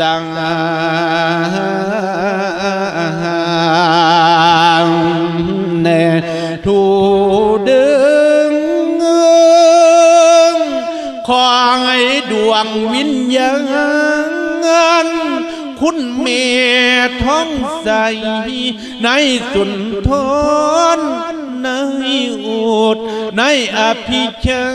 สังเนทูดึงของไอดวงวิญญาณคุณเมท้องใสในสุนทร ในอุดในอภิชา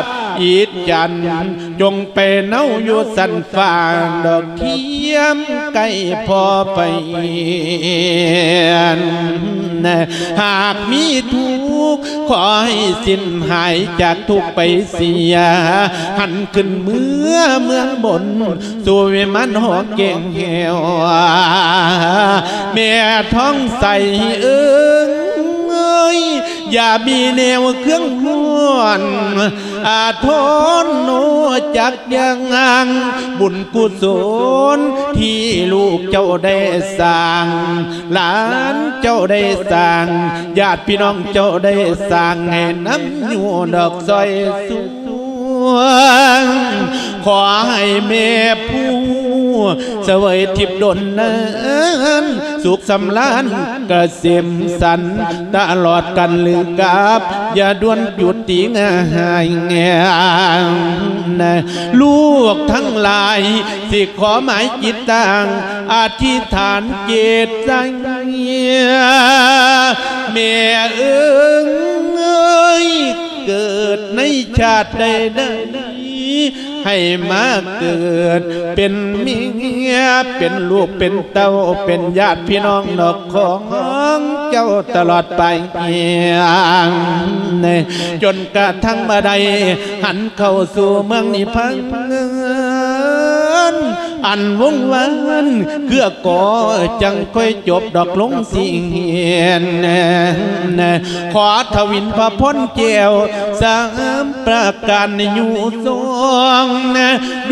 ติอิดจันจงเป็นเนาอยู่สันฟางดอกเทียมใกล้พอไปเอียนหากมีทุกข์ขอให้สิ้นหายจากทุกไปเสีย หันขึ้นเมื่อเมืองบนสู่วิมานหอเก่งเหวแม่ท้องใสเอิงเอ้ ย อย่ามีแนวเครื่องห้วนอาทนโนจักยังงังบุญกุศลที่ลูกเจ้าได้สร้าง หลานเจ้าได้สร้างญาติพี่น้องเจ้าได้สร้างให้น้ำอยู่ดอกซอยสูงขอให้แม่ผู้ เสวยทิพย์ดนนั้นสุขสำลานกระเสมสันตลอดกันหรือกับอย่าด่วนหยุดติงหายแงนะลูกทั้งหลาย สิขอหมายจิตตังอธิษฐานเจตสังแม่เอิงเอ้ยเกิดในชาติใดใด ให้มาเกิด เป็นเมียเป็นลูกเป็นเต้าเป็นญาติพี่น้องนอกของเจ้าตลอดไปจนกระทั่งมาใดหันเข้าสู่เมืองนิพพาน อันวงวันเกือก่อจังค่อยจบดอกลงสิเหียนขอทวินพระพ้นเจียวสามประการอยู่ทรง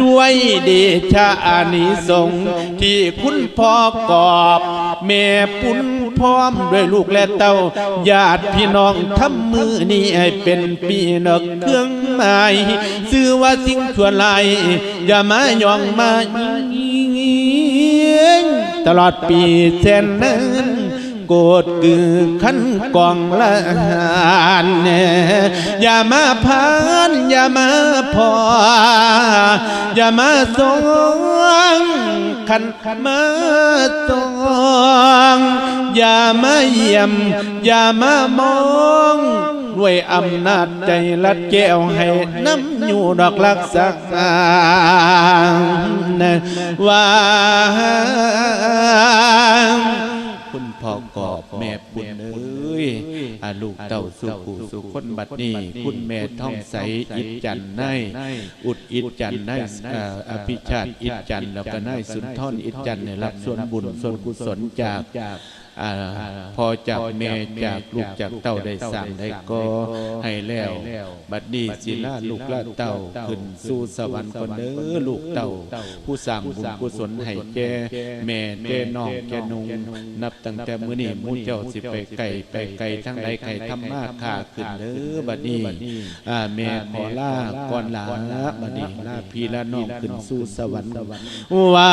ด้วยเดชะอานิสงที่คุณพ่อกอบ แม่ปุ้นพร้อมด้วยลูกและเต้าญาติพี่น้องทำมือนี้ให้เป็นปีนกเครื่องหมายซื้อว่าสิ่งชั่วลายอย่ามายองมาตลอดปีเส้นนั้นโกรธคือขันกองละหานอย่ามาพานอย่ามาพออย่ามาสอง ขันมาตองอย่ามาเยี่ยม อย่ามามองด้วยอำนาจใจลัดแก้วให้น้ำอยู่ดอกลักษาว่า คุณพ่อกอบแม่ ยอาลูกเต่าสุขูสุขคนบัดนี้ คุณแม่ท่องใสอิดจันในอุดอิดจันในอ่าอภิชาติอิดจันแล้วก็นายสุนทรอิดจันเนี่ยรับส่วนบุญส่วนกุศลจากอ่า พอจากแม่จากลูกจากเต่าได้สั่งได้ก็ให้แล้ว บัดนี้สิลาลูกละเต่าขึ้นสู่สวรรค์คนเด้อลูกเต่าผู้สั่งบุญกุศลให้แก่แม่แก่น้องแก่นุงนับตั้งแต่มื้อนี้หมู่เจ้าสิไปไก่ไปไก่ทั้งใดไก่ทำมาค่าขึ้นเด้อบัดนี้อ่าแม่ขอลาก่อนลาบัดนี้ลาพี่ลาน้องขึ้นสู่สวรรค์ว่า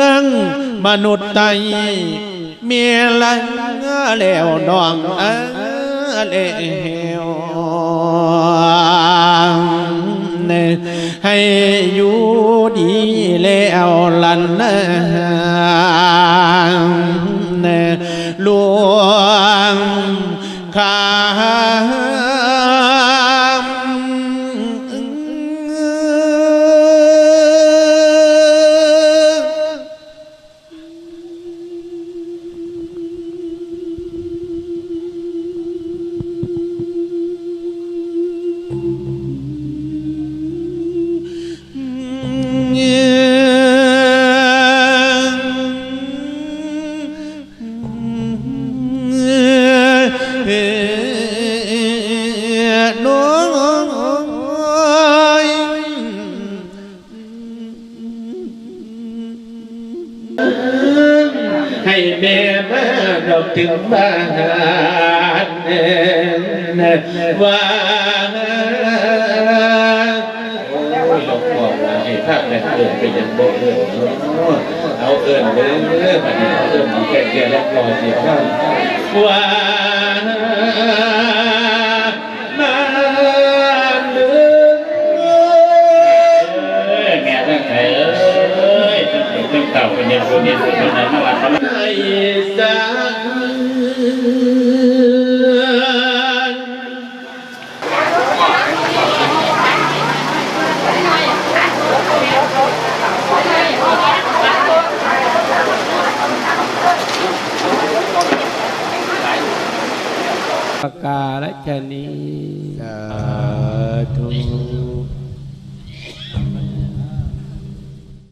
องก่อนเดือกำในเมือง มนุษย์ไตเมียลังแล้วดองเออแล้วให้อยู่ดีแล้วลันหล ให้แม่มาเราถึงบ้านว่าโอ้ยหลวงพ่อว่าให้ภาพแรกเอินไปยังโบเอินเอาเอินเด้อบัดนี้เอาเอินแก่แก่แล้วรอเสียข้างว่า กาลชนีสาธุ